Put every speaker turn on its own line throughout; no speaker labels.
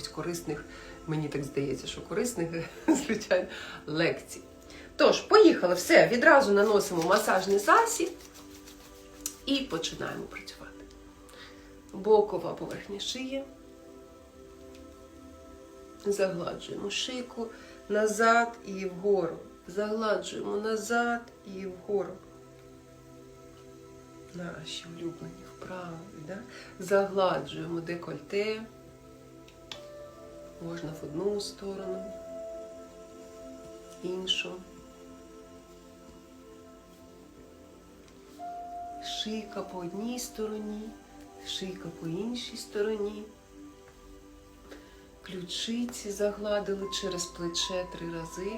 якихось корисних, мені так здається, що корисних, звичайно, лекцій. Тож, поїхали, все, відразу наносимо масажний засіб і починаємо працювати. Бокова поверхня шиї. Загладжуємо шийку назад і вгору. Загладжуємо назад і вгору. Наші улюблені вправи. Да? Загладжуємо декольте. Можна в одну сторону, іншу. Шийка по одній стороні, шийка по іншій стороні. Ключиці загладили через плече три рази.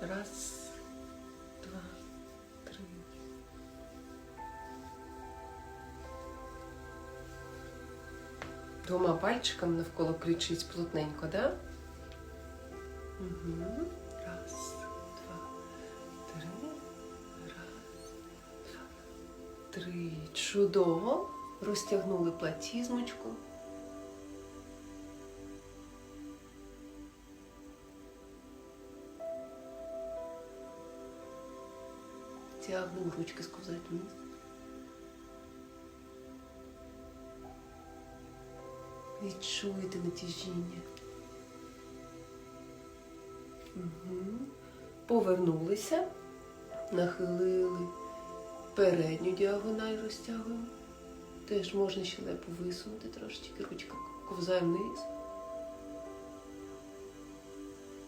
Раз, Двома пальчиками навколо ключиць плотненько, да? Угу. Раз, два, три. Раз, два, три. Чудово. Розтягнули платізмочку. Тягнемо ручки сковзать вниз. Відчуєте натяжіння. Угу. Повернулися, нахилили передню діагональ розтягуємо. Теж можна щелепу висунути трошечки, ручка ковзає вниз.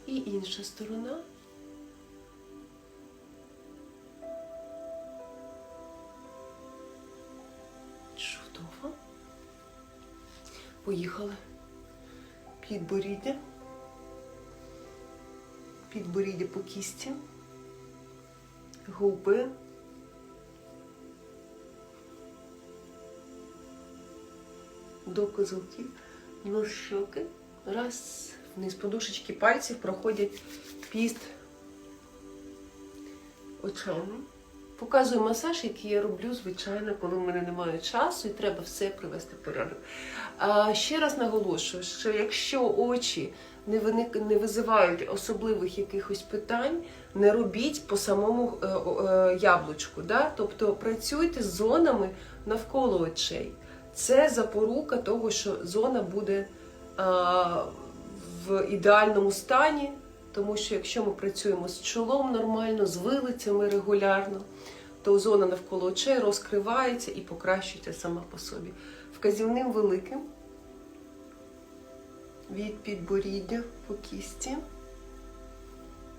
І інша сторона. Поїхали. Підборіддя. Підборіддя по кісті. Губи. До козелків. Ну, щоки. Раз. Вниз подушечки пальців проходять під очами. Показую масаж, який я роблю, звичайно, коли в мене немає часу і треба все привести в порядок. А ще раз наголошую, що якщо очі не виник, не визивають особливих якихось питань, не робіть по самому е, е, яблучку. Да? Тобто працюйте з зонами навколо очей. Це запорука того, що зона буде а, в ідеальному стані, тому що якщо ми працюємо з чолом нормально, з вилицями регулярно, то зона навколо очей розкривається і покращується сама по собі. Вказівним великим від підборіддя по кісті.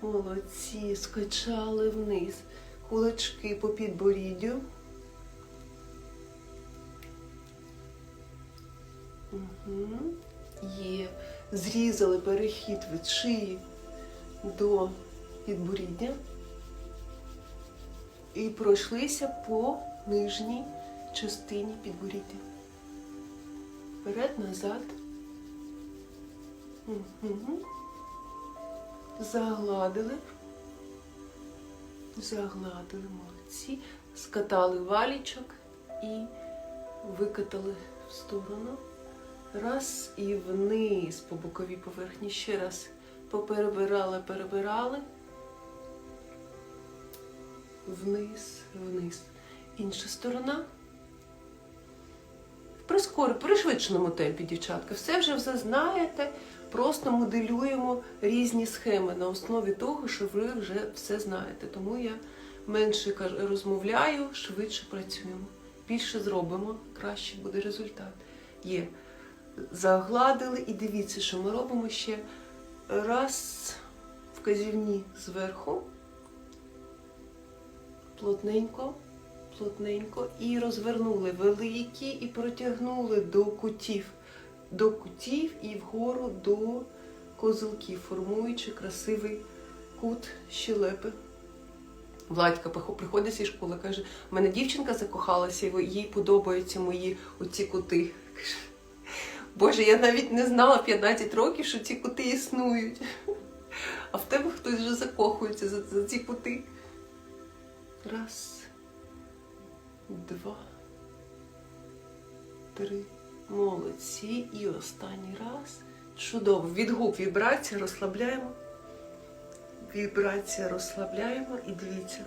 Молодці, скачали вниз. Кулачки по підборіддю. Угу. Є. Зрізали перехід від шиї до підборіддя і пройшлися по нижній частині підборіддя. Вперед, назад. Загладили. Загладили молодці. Скатали валічок і викатали в сторону. Раз і вниз по боковій поверхні. Ще раз поперебирали, перебирали. Вниз, вниз. Інша сторона. Прискорі, пришвидшеному темпі, дівчатка. Все вже все знаєте. Просто моделюємо різні схеми на основі того, що ви вже все знаєте. Тому я менше розмовляю, швидше працюємо. Більше зробимо, краще буде результат. Є. Загладили і дивіться, що ми робимо ще раз вказівні зверху, плотненько, плотненько і розвернули великі і протягнули до кутів, до кутів і вгору до козелків, формуючи красивий кут щелепи. Владька приходить зі школи, каже, в мене дівчинка закохалася, їй подобаються мої оці кути. Боже, я навіть не знала 15 років, що ці кути існують. А в тебе хтось вже закохується за, за ці кути. Раз, два, три. Молодці. І останній раз. Чудово. Від губ вібрація розслабляємо. Вібрація розслабляємо. І дивіться,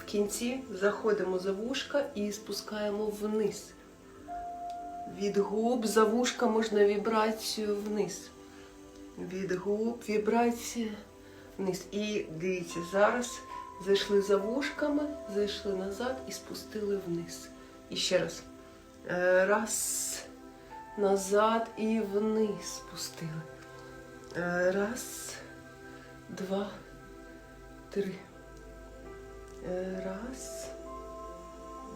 в кінці заходимо за вушка і спускаємо вниз. Від губ за вушка можна вібрацію вниз. Від губ вібрація вниз. І дивіться, зараз зайшли за вушками, зайшли назад і спустили вниз. І ще раз. Е, Раз, назад і вниз спустили. Е, Раз, два, три. Е, Раз,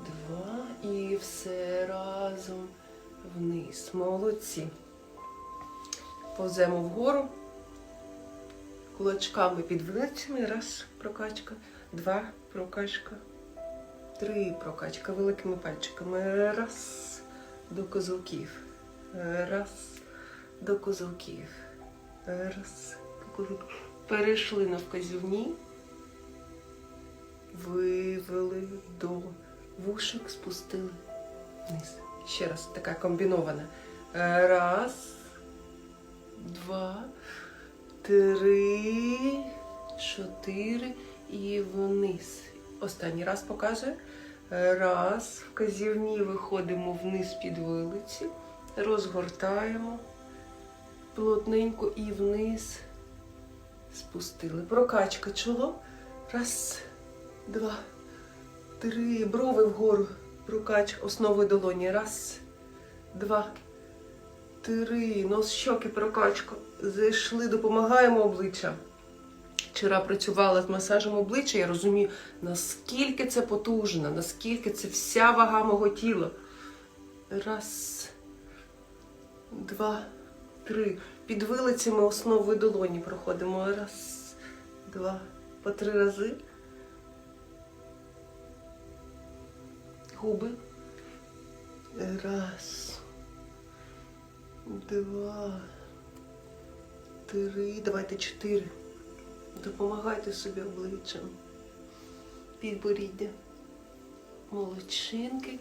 два і все разом вниз. Молодці. Повземо вгору. Кулачками під вилицями. Раз, прокачка. Два, прокачка. Три прокачка великими пальчиками. Раз. До козелків. Раз. До козелків. Раз. Перейшли на вказівні. Вивели до вушок, спустили вниз. Ще раз, така комбінована. Раз, два, три, чотири і вниз. Останній раз показую. Раз, вказівні виходимо вниз під вилиці, розгортаємо плотненько і вниз спустили. Прокачка чоло. Раз, два, три. Брови вгору. Прокачка основи долоні. Раз, два, три. Нос щоки прокачка. Зайшли, допомагаємо обличчя. Вчора працювала з масажем обличчя, я розумію, наскільки це потужно, наскільки це вся вага мого тіла. Раз, два, три. Під вилицями основи долоні проходимо. Раз, два, по три рази. Губи. Раз, два, три. Давайте чотири. Допомагайте собі обличчям. Підборіддя. Молодчинки.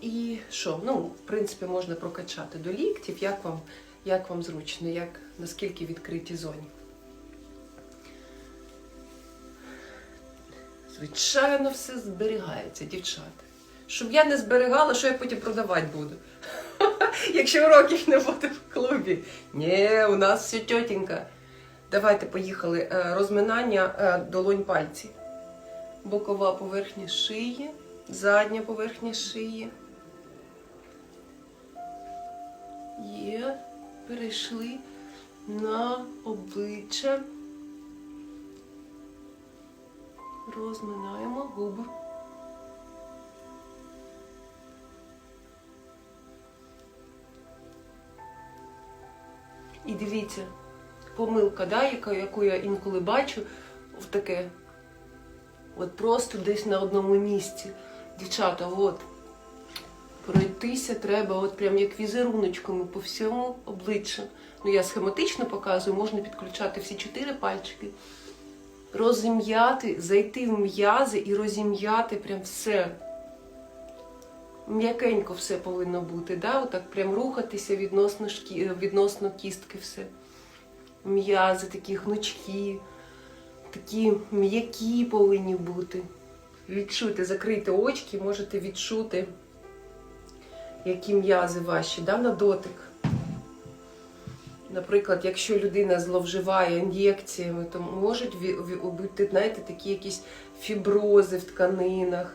І що? Ну, в принципі, можна прокачати до ліктів, як вам, як вам зручно, як, наскільки відкриті зоні. Звичайно, все зберігається, дівчата. Щоб я не зберігала, що я потім продавати буду. Якщо уроків не буде в клубі. Ні, у нас все тьотенька. Давайте поїхали. Е, Розминання е, долонь пальці. Бокова поверхня шиї, задня поверхня шиї. Є. Перейшли на обличчя. Розминаємо губи. І дивіться, помилка, да, яка, яку я інколи бачу, в таке. От просто десь на одному місці. Дівчата, от. Пройтися треба, от прям як візеруночками по всьому обличчю. Ну, я схематично показую, можна підключати всі чотири пальчики. Розім'яти, зайти в м'язи і розім'яти прям все. М'якенько все повинно бути, да? Отак прям рухатися відносно, шкі... відносно кістки все. М'язи такі гнучкі, такі м'які повинні бути. Відчуйте, закрийте очки, можете відчути, які м'язи ваші, да, на дотик. Наприклад, якщо людина зловживає ін'єкціями, то можуть бути, знаєте, такі якісь фібрози в тканинах.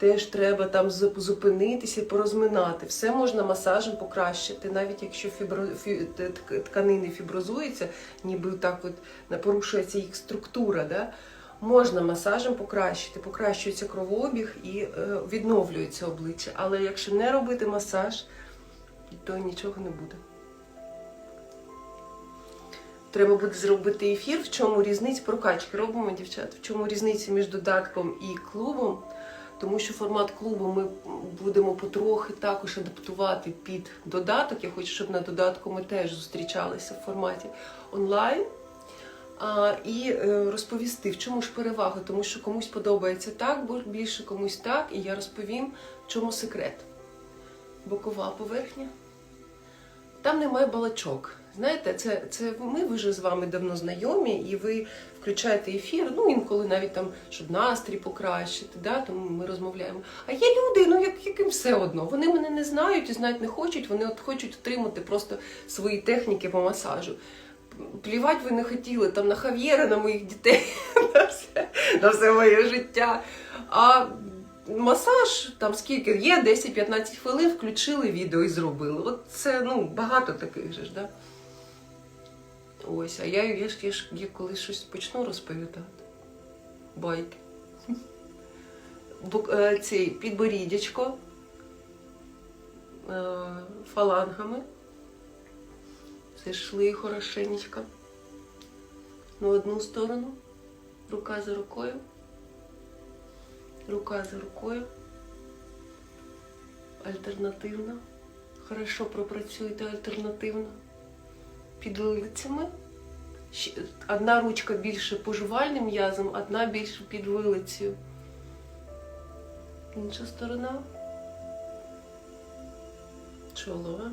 Теж треба там зуп- зупинитися, порозминати. Все можна масажем покращити, навіть якщо фібро... фі... тканини фіброзуються, ніби так от порушується їх структура. Да? Можна масажем покращити, покращується кровообіг і е, відновлюється обличчя. Але якщо не робити масаж, то нічого не буде. Треба буде зробити ефір, в чому різниця прокачки робимо, дівчат, в чому різниця між додатком і клубом. Тому що формат клубу ми будемо потрохи також адаптувати під додаток. Я хочу, щоб на додатку ми теж зустрічалися в форматі онлайн. А, і е, розповісти, в чому ж перевага, тому що комусь подобається так, бо більше комусь так, і я розповім, в чому секрет. Бокова поверхня. там немає балачок. Знаєте, це, це ми вже з вами давно знайомі, і ви включаєте ефір, ну інколи навіть там, щоб настрій покращити, да, тому ми розмовляємо. А є люди, ну як, яким все одно. Вони мене не знають і знати не хочуть, вони от хочуть отримати просто свої техніки по масажу. Плівати ви не хотіли там на Хав'єра, на моїх дітей, на все, на все моє життя. А масаж, там скільки є, 10-15 хвилин, включили відео і зробили. От це ну, багато таких же ж, да? Ось, а я, я я я коли щось почну розповідати. Байки. Бу- е, Цей підборіддячко е, фалангами. Зайшли хорошенечко. На одну сторону. Рука за рукою. Рука за рукою. Альтернативно. Хорошо пропрацюйте альтернативно. Під вилицями. Одна ручка більше по жувальним м'язам, одна більше під вилицею. Інша сторона. Чоло.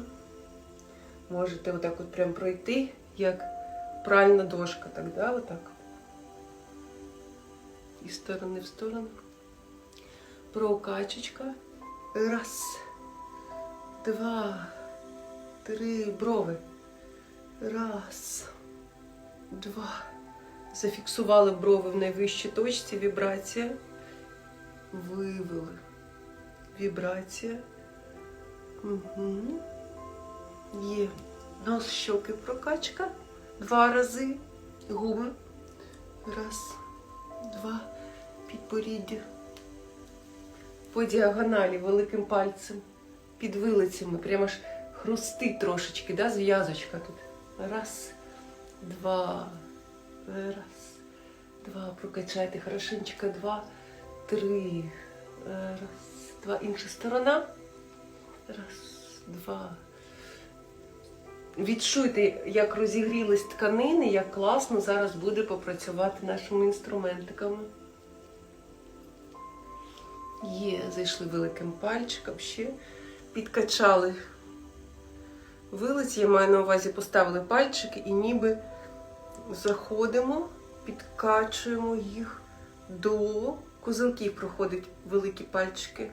Можете отак от прям пройти, як пральна дошка, так, да? Отак. Із сторони в сторону. Прокачечка. Раз, два, три брови. Раз, два. Зафіксували брови в найвищій точці. Вібрація. Вивели. Вібрація. Угу. Є. Нос щоки прокачка. Два рази. Губи. Раз, два. Підборіддя. По діагоналі великим пальцем. Під вилицями. Прямо ж хрустить трошечки, да, зв'язочка тут. Раз, два. Раз, два. Прокачайте хорошенечко. Два, три. Раз, два. Інша сторона. Раз, два. Відчуйте, як розігрілись тканини, як класно зараз буде попрацювати нашими інструментиками. Є, зайшли великим пальчиком ще. Підкачали вилиці, я маю на увазі, поставили пальчики і ніби заходимо, підкачуємо їх до козелків проходять великі пальчики.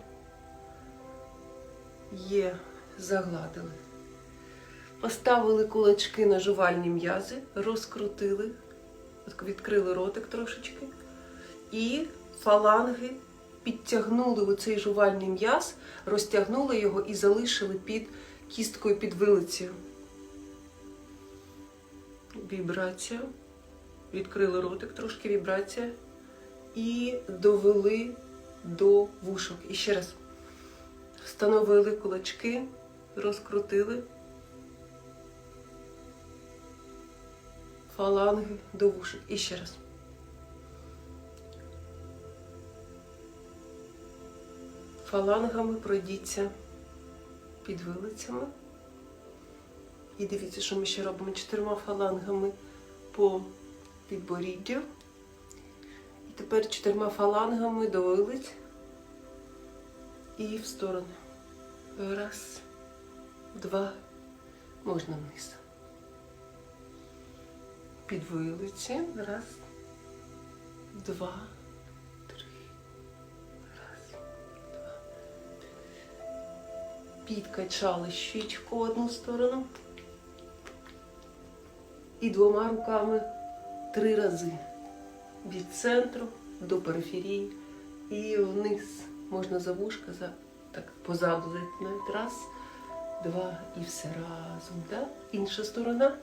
Є, загладили. Поставили кулачки на жувальні м'язи, розкрутили, відкрили ротик трошечки. І фаланги підтягнули оцей жувальний м'яз, розтягнули його і залишили під кісткою під вилицею. Вібрація. Відкрили ротик, трошки вібрація. І довели до вушок. І ще раз. Встановили кулачки, розкрутили. Фаланги до вушок. І ще раз. Фалангами пройдіться під вилицями. І дивіться, що ми ще робимо чотирма фалангами по підборіддю. І тепер чотирма фалангами до вилиць і в сторону. Раз, два, можна вниз. Під вилиці. Раз, два, Підкачали щічку в одну сторону. І двома руками три рази. Від центру до периферії. І вниз. Можна за вушка, за, так, позаду навіть раз, два і все разом. Да? Інша сторона.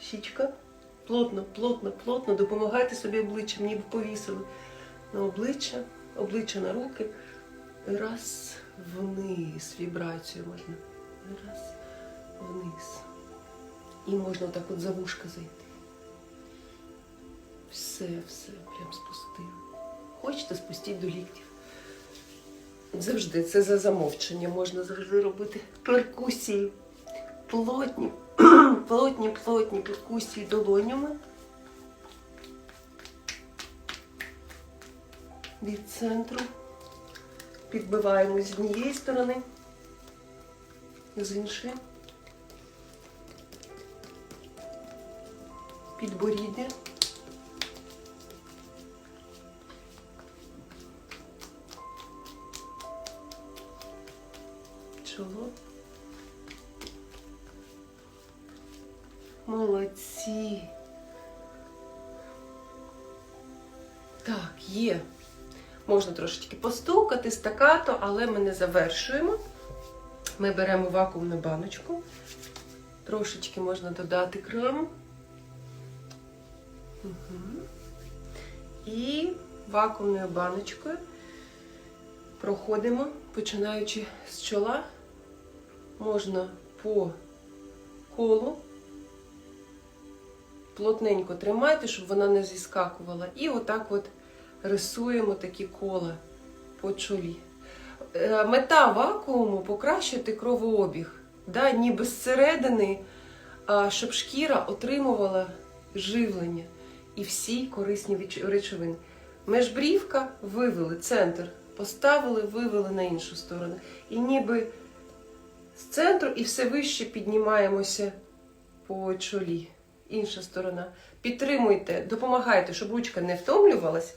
Щічка. Плотно, плотно, плотно. Допомагайте собі обличчям, ніби повісили на обличчя, обличчя на руки. Раз вниз. Вібрацію можна. Раз вниз. І можна так от за вушка зайти. Все, все, прям спустили. Хочете, спустіть до ліктів. Завжди це за замовчення. Можна завжди робити перкусії. Плотні, плотні, плотні перкусії долонями. Від центру підбиваємо з однієї сторони, з іншої. Підборіддя. Чоло. Молодці. Так, є. Можна трошечки посту постукати, стакато, але ми не завершуємо. Ми беремо вакуумну баночку. Трошечки можна додати крему. Угу. І вакуумною баночкою проходимо, починаючи з чола, можна по колу. Плотненько тримайте, щоб вона не зіскакувала. І отак от рисуємо такі кола по чолі. Е, Мета вакууму покращити кровообіг, да, ніби зсередини, щоб шкіра отримувала живлення і всі корисні речовини. Межбрівка вивели центр, поставили, вивели на іншу сторону. І ніби з центру і все вище піднімаємося по чолі. Інша сторона. Підтримуйте, допомагайте, щоб ручка не втомлювалась.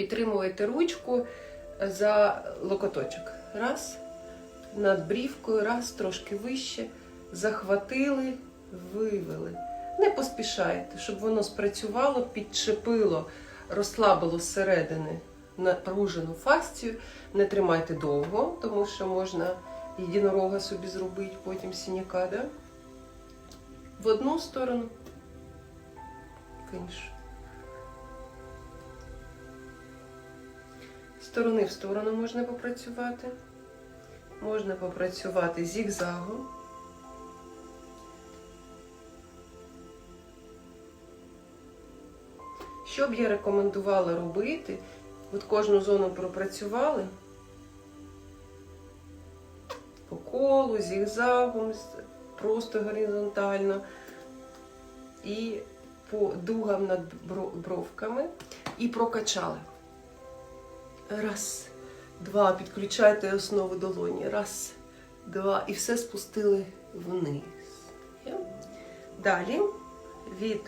Підтримуйте ручку за локоточок. Раз. Над брівкою, раз, трошки вище. Захватили, вивели. Не поспішайте, щоб воно спрацювало, підчепило, розслабило зсередини напружену фасцію. Не тримайте довго, тому що можна єдинорога собі зробити, потім сіняка? В одну сторону, в іншу. Сторони в сторону можна попрацювати. Можна попрацювати зігзагом. Що б я рекомендувала робити? От кожну зону пропрацювали по колу, зігзагом, просто горизонтально і по дугам над бровками і прокачали. Раз, два. Підключайте основу долоні. Раз, два. І все спустили вниз. Далі від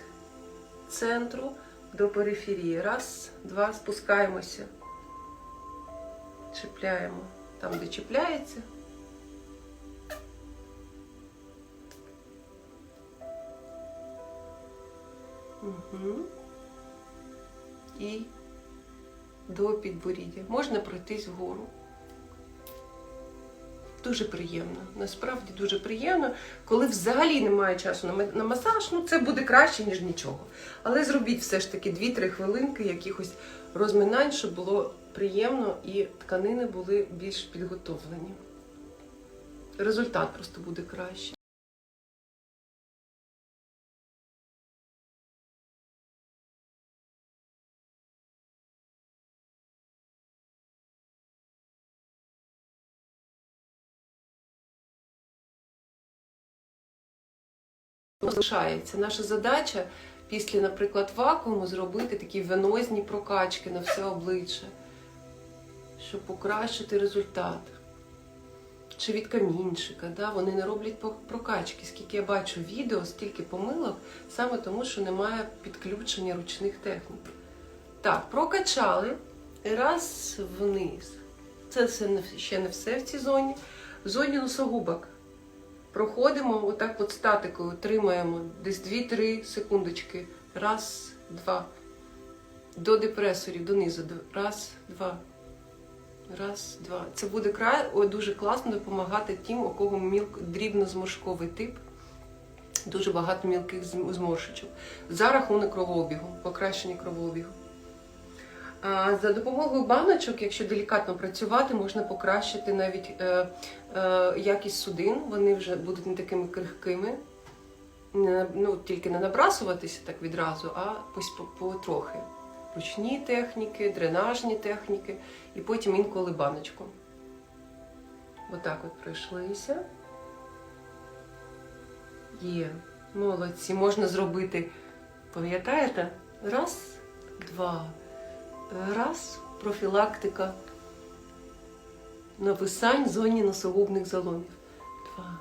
центру до периферії. Раз, два, спускаємося. Чіпляємо там, де чіпляється. Угу. І до підборіддя. Можна пройтись вгору. Дуже приємно. Насправді дуже приємно. Коли взагалі немає часу на масаж, ну це буде краще, ніж нічого. Але зробіть все ж таки 2-3 хвилинки якихось розминань, щоб було приємно і тканини були більш підготовлені. Результат просто буде краще. Залишається. Наша задача після, наприклад, вакууму зробити такі венозні прокачки на все обличчя, щоб покращити результат. Чи від камінчика, да? вони не роблять прокачки. Скільки я бачу відео, стільки помилок, саме тому, що немає підключення ручних технік. Так, прокачали. Раз вниз. Це ще не все в цій зоні. В зоні носогубок проходимо отак от статикою, тримаємо десь 2-3 секундочки. Раз, два. До депресорів, донизу. Раз, два. Раз, два. Це буде кра... о, дуже класно допомагати тим, у кого мілк... дрібнозморшковий тип. Дуже багато мілких зморшечок. За рахунок кровообігу, покращення кровообігу. За допомогою баночок, якщо делікатно працювати, можна покращити навіть е, е, якість судин. Вони вже будуть не такими крихкими. Не, ну, тільки не набрасуватися так відразу, а потрохи. Ручні техніки, дренажні техніки, і потім інколи баночку. Отак от пройшлися. Є. Молодці. Можна зробити, пам'ятаєте? Раз, два. Раз, профілактика нависань в зоні носогубних заломів. Два.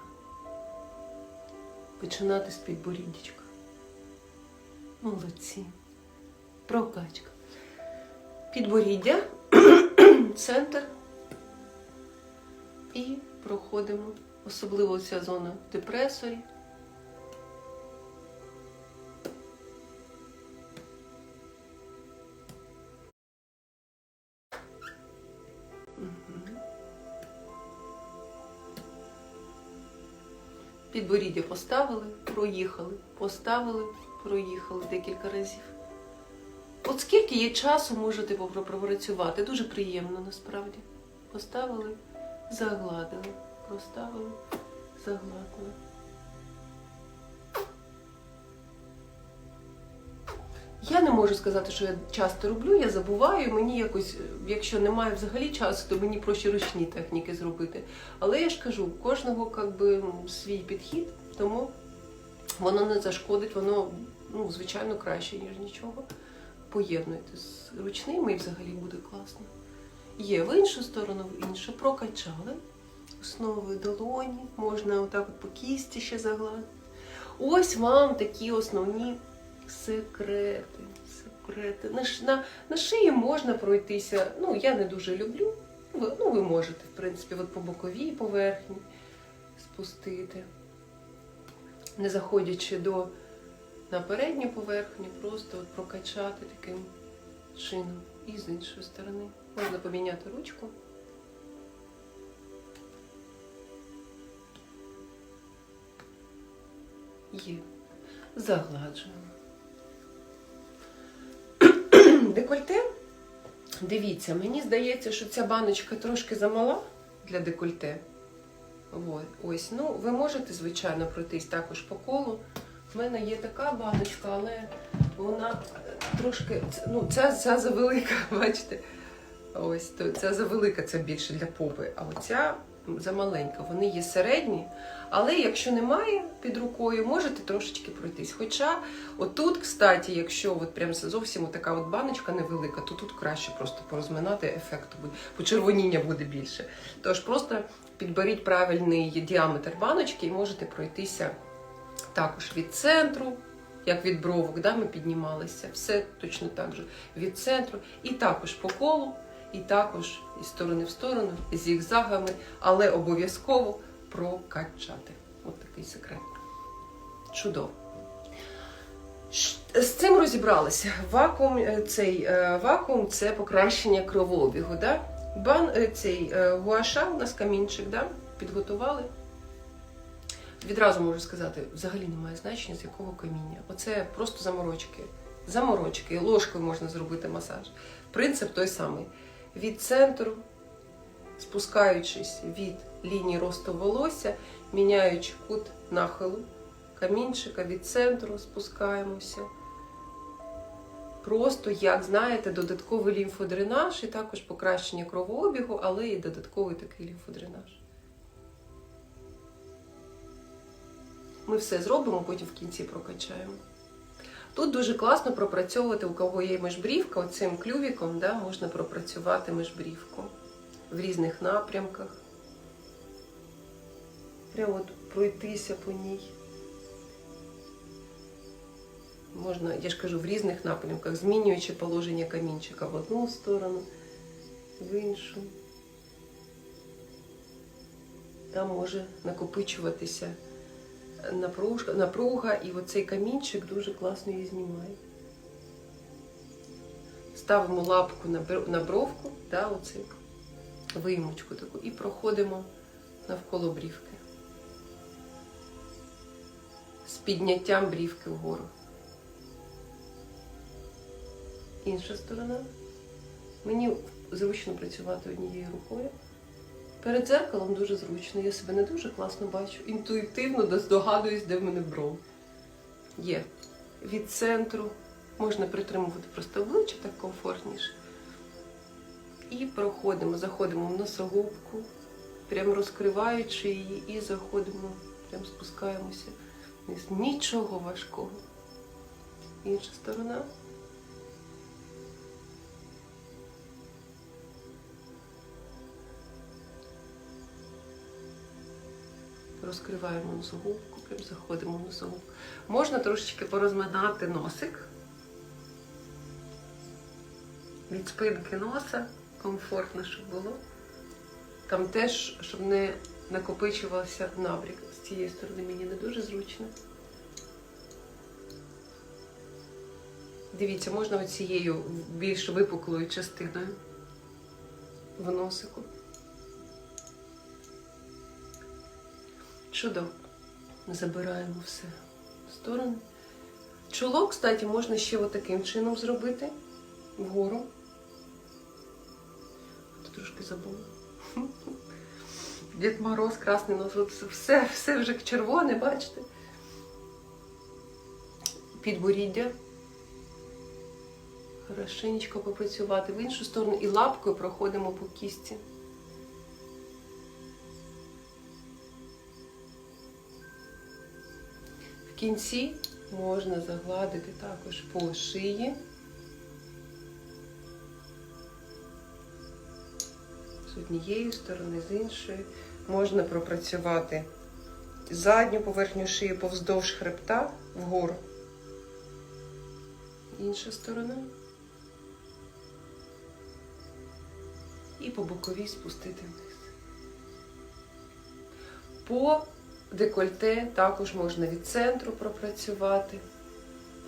Починати з підборіддячка. Молодці. Прокачка. Підборіддя, центр. І проходимо. Особливо ця зона депресорів. Підборіддя поставили, проїхали, поставили, проїхали декілька разів. От скільки є часу можете попрацювати. Дуже приємно насправді. Поставили, загладили, поставили, загладили. Можу сказати, що я часто роблю, я забуваю. Мені якось, якщо немає взагалі часу, то мені проще ручні техніки зробити. Але я ж кажу, у кожного как би, свій підхід, тому воно не зашкодить, воно ну, звичайно краще, ніж нічого. Поєднуйте з ручними і взагалі буде класно. Є в іншу сторону, в іншу. Прокачали основою долоні, можна отак от по кісті ще загладити. Ось вам такі основні секрети. Секрети. На, на, на шиї можна пройтися. Ну, я не дуже люблю. Ви, ну, ви можете, в принципі, от по боковій поверхні спустити. Не заходячи до на передню поверхню, просто от прокачати таким чином. І з іншої сторони. Можна поміняти ручку. Є. Загладжуємо. Декольте. Дивіться, мені здається, що ця баночка трошки замала для декольте. Ось, ну, ви можете, звичайно, пройтись також по колу. У мене є така баночка, але вона е, трошки. Ну, ця, ця завелика, бачите? Ось, то ця завелика, це більше для попи, а оця замаленька. Вони є середні, але якщо немає під рукою, можете трошечки пройтись. Хоча отут, кстати, якщо от прям зовсім така от баночка невелика, то тут краще просто порозминати ефекту буде, почервоніння буде більше. Тож просто підберіть правильний діаметр баночки і можете пройтися також від центру, як від бровок, да, ми піднімалися. Все точно так же від центру, і також по колу, і також із сторони в сторону, зігзагами, але обов'язково прокачати. От такий секрет. Чудово. З цим розібралися. Вакуум, е, цей е, вакуум це покращення кровообігу. Да? Бан, е, цей гуаша у нас камінчик, да? підготували. Відразу можу сказати, взагалі немає значення, з якого каміння. Оце просто заморочки. Заморочки. Ложкою можна зробити масаж. Принцип той самий. Від центру, спускаючись від лінії росту волосся, міняючи кут нахилу камінчика від центру, спускаємося. Просто, як знаєте, додатковий лімфодренаж і також покращення кровообігу, але і додатковий такий лімфодренаж. Ми все зробимо, потім в кінці прокачаємо. Тут дуже класно пропрацьовувати, у кого є межбрівка, оцим клювіком да, можна пропрацювати межбрівку в різних напрямках. Прямо от пройтися по ній. Можна, я ж кажу, в різних напрямках, змінюючи положення камінчика в одну сторону, в іншу. Там може накопичуватися напруга, напруга і оцей камінчик дуже класно її знімає. Ставимо лапку на на бровку, да, оцю виймочку таку, і проходимо навколо брівки. З підняттям брівки вгору. Інша сторона. Мені зручно працювати однією рукою. Перед дзеркалом дуже зручно. Я себе не дуже класно бачу. Інтуїтивно здогадуюсь, де в мене бров. Є. Від центру. Можна притримувати просто обличчя так комфортніше. І проходимо, заходимо в носогубку, прям розкриваючи її, і заходимо, прям спускаємося. вниз. Нічого важкого. Інша сторона. розкриваємо носогубку, прям заходимо в носогубку. Можна трошечки порозминати носик. Від спинки носа комфортно, щоб було. Там теж, щоб не накопичувався набрік. З цієї сторони мені не дуже зручно. Дивіться, можна оцією більш випуклою частиною в носику. Чудово. Забираємо все в сторону. Чоло, кстати, можна ще отаким чином зробити вгору. Трошки забула. Дід Мороз, красний нос, от все, все вже червоне, бачите? Підборіддя. Хорошенечко попрацювати в іншу сторону і лапкою проходимо по кісті. Кінці можна загладити також по шиї. З однієї сторони, з іншої. Можна пропрацювати задню поверхню шиї повздовж хребта вгору. Інша сторона. І по боковій спустити вниз. По декольте також можна від центру пропрацювати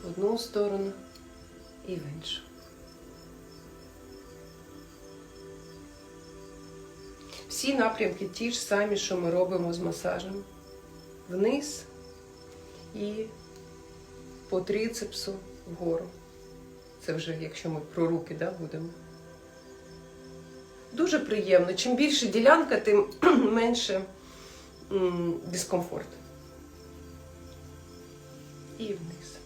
в одну сторону і в іншу. Всі напрямки ті ж самі, що ми робимо з масажем. Вниз і по трицепсу вгору. Це вже якщо ми про руки да, будемо. Дуже приємно. Чим більше ділянка, тим менше дискомфорт. І вниз.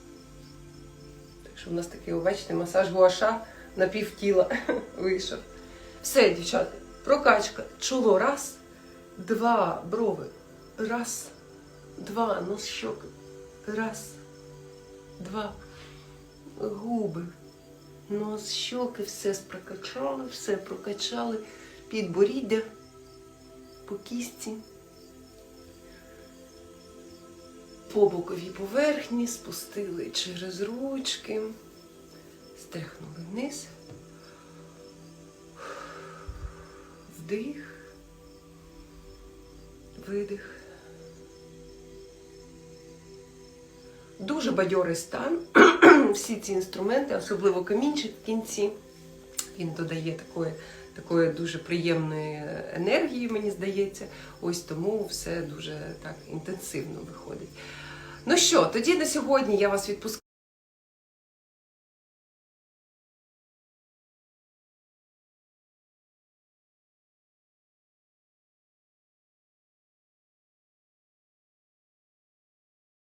Так що в нас такий, бачите, масаж гуаша на пів тіла вийшов. Все, дівчата, прокачка. Чоло раз, два брови. Раз, два, нос щоки. Раз, два, губи. Нос, щоки, все прокачали, все прокачали. Підборіддя по кісті. По боковій поверхні спустили через ручки, стряхнули вниз. Вдих, видих. Дуже бадьорий стан. Всі ці інструменти, особливо камінчик в кінці. Він додає такої, такої дуже приємної енергії, мені здається. Ось тому все дуже так інтенсивно виходить. Ну що, тоді на сьогодні я вас відпускаю.